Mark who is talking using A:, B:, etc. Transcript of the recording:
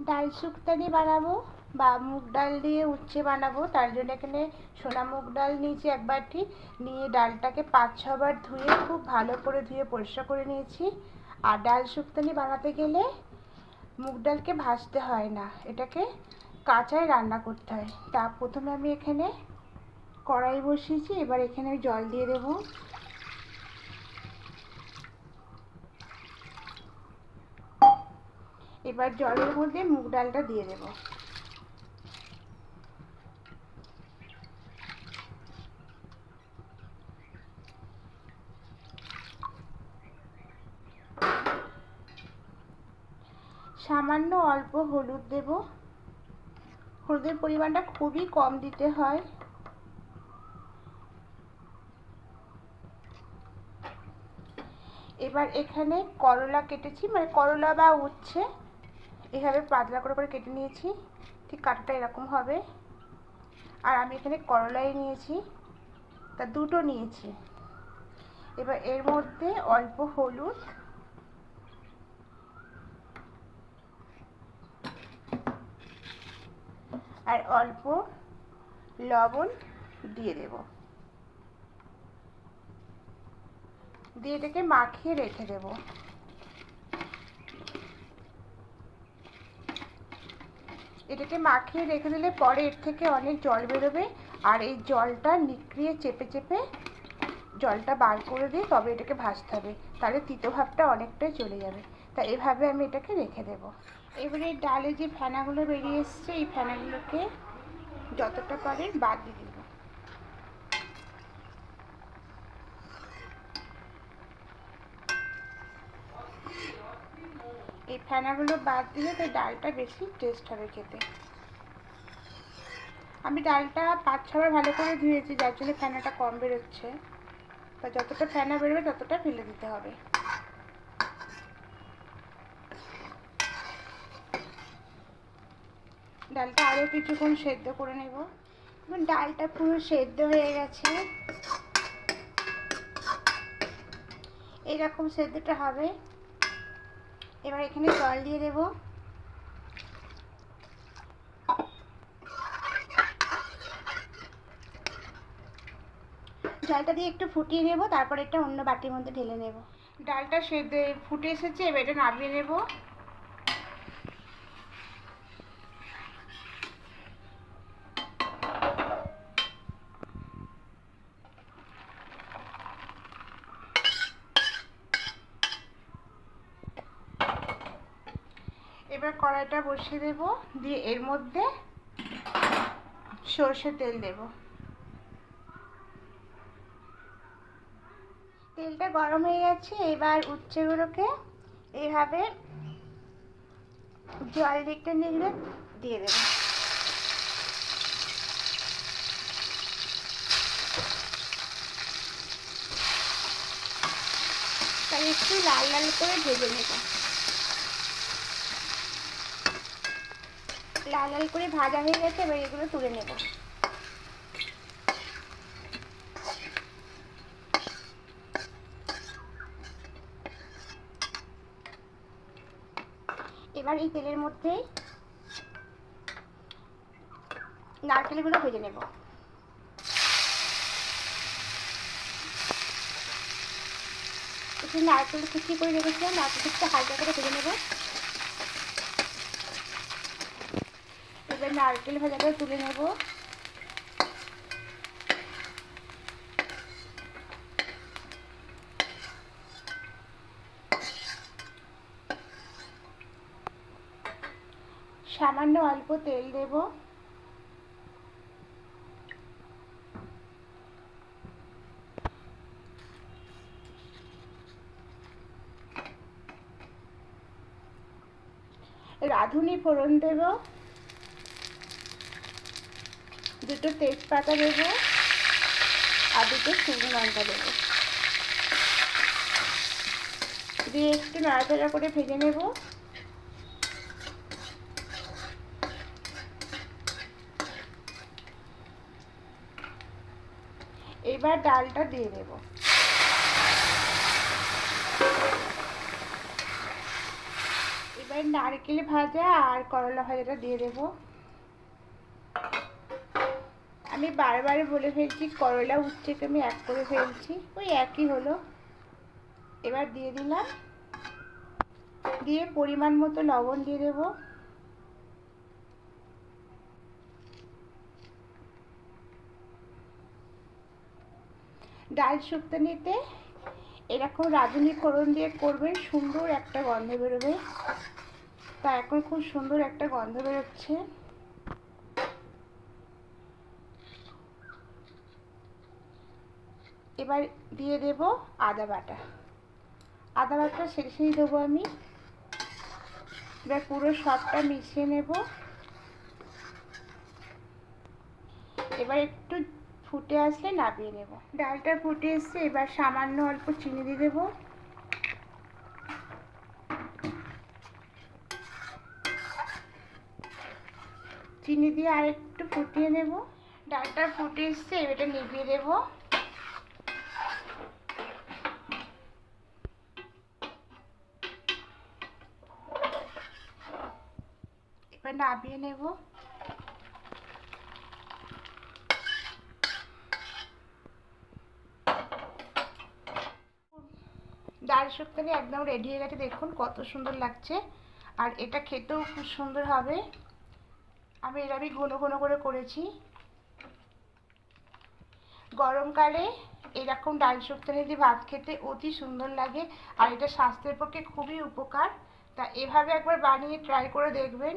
A: ডাল শুক্তানি বানাবো বা মুগ ডাল দিয়ে উচ্ছে বানাবো। তার জন্য এখানে সোনা মুগ ডাল নিয়েছি এক বাটি। নিয়ে ডালটাকে পাঁচ ছবার ধুয়ে খুব ভালো করে ধুয়ে পরিষ্কার করে নিয়েছি। আর ডাল শুক্তানি বানাতে গেলে মুগ ডালকে ভাজতে হয় না। এটাকে কাঁচাই রান্না করতে হয়। তা প্রথমে আমি এখানে কড়াই বসিয়েছি। এবার এখানে জল দিয়ে দেবো। এবার জলের মধ্যে মুগ ডালটা দিয়ে দেব। সামান্য অল্প হলুদ দেব। হলুদের পরিমাণটা খুবই কম দিতে হয়। এবার এখানে করলা কেটেছি মানে করলা বা উচ্ছে। এভাবে পাতলা করে করে কেটে নিয়েছি। ঠিক কাটাটা এরকম হবে। আর আমি এখানে করলাই নিয়েছি। তা দুটো নিয়েছি। এবার এর মধ্যে অল্প হলুদ। আর অল্প লবণ দিয়ে দেব। দিয়ে এটাকে মাখিয়ে রেখে দেবো। এটাকে মাখিয়ে রেখে দিলে পরে এর থেকে অনেক জল বেরোবে। আর এই জলটা নিকড়িয়ে চেপে চেপে জলটা বার করে দিয়ে তবে এটাকে ভাজতে হবে। তাহলে তিতো ভাবটা অনেকটাই চলে যাবে। তা এভাবে আমি এটাকে রেখে দেব। এবারে ডালে যে ফেনাগুলো বেরিয়ে এসছে, এই ফেনাগুলোকে যতটা পারে বাদ দিয়ে দেব এই ফেনাগুলো বাদ দিলে তো ডালটা বেশি টেস্ট হবে খেতে। আমি ডালটা পাঁচ ছবার ভালো করে ধুয়েছি, যার জন্য ফেনাটা কম বেরোচ্ছে। তা যতটা ফেনা বেরোবে ততটা ফেলে দিতে হবে। ডালটা আরও কিছুক্ষণ সেদ্ধ করে নেব। ডালটা পুরো সেদ্ধ হয়ে গেছে। এরকম সেদ্ধটা হবে। এবার এখানে জল দিয়ে দেব। জলটা দিয়ে একটু ফুটিয়ে নেব, তারপর একটা অন্য বাটির মধ্যে ঢেলে নেব। ডালটা সেদ্ধ ফুটে এসেছে, এবার এটা নামিয়ে নেব। এবার কড়াইটা বসিয়ে দেব। দিয়ে এর মধ্যে সর্ষে তেল দেব। তেলটা গরম হয়ে গেছে, এবার উচ্ছেগুলোকে এইভাবে জল দিকটা নিয়ে দিয়ে দেব। একটু লাল লাল করে ভেজে নেব। লাল লাল করে ভাজা হয়ে গেছে, এবার এগুলো তুলে নেব। এবার এই তেলের মধ্যে নারকেলগুলো ভেজে নেব। একটু নারকেল কুচি করে রেখেছিলাম, নারকেল কুচিটা হালকা করে ভেজে নেব। নারকেল ভাজাটা তুলে নেব। সামান্য অল্প তেল দেব। রাঁধুনি ফোড়ন দেব। দুটো তেজপাতা দেব আর দুটো শুকনো লঙ্কা দেব। দিয়ে একটু নাড়াচাড়া করে ভেজে নেব। এবার ডালটা দিয়ে দেব। এবার নারকেল ভাজা আর করলা ভাজাটা দিয়ে দেব। আমি বারবার বলে ফেলছি, করলা উচ্ছেকে আমি এক করে ফেলছি। ওই একই হলো। এবার দিয়ে দিলাম। দিয়ে পরিমাণ মতো লবণ দিয়ে দেবো। ডাল শুক্তানিতে এরকম রাঁধুনি ফোড়ন দিয়ে করবেন, সুন্দর একটা গন্ধ বেরোবে। তা এখন খুব সুন্দর একটা গন্ধ বেরোচ্ছে। এবার দিয়ে দেব আদা বাটা। আদা বাটা শেষেই দেবো আমি। এবার পুরো সবটা মিশিয়ে নেব। এবার একটু ফুটে আসলে নামিয়ে নেব। ডালটা ফুটে এসছে, এবার সামান্য অল্প চিনি দিয়ে দেবো। চিনি দিয়ে আর একটু ফুটিয়ে নেব। ডালটা ফুটে এসছে এবারটা নিভিয়ে দেব। নামিয়ে নেব। ডাল শুক্তানি একদম রেডি হয়ে গেছে। দেখুন কত সুন্দর লাগছে। আর এটা খেতেও খুব সুন্দর হবে। আমি এরমই ঘন ঘন করে করেছি। গরমকালে এরকম ডাল শুক্তানি দিয়ে ভাত খেতে অতি সুন্দর লাগে আর এটা স্বাস্থ্যের পক্ষে খুবই উপকার। তা এভাবে একবার বানিয়ে ট্রাই করে দেখবেন।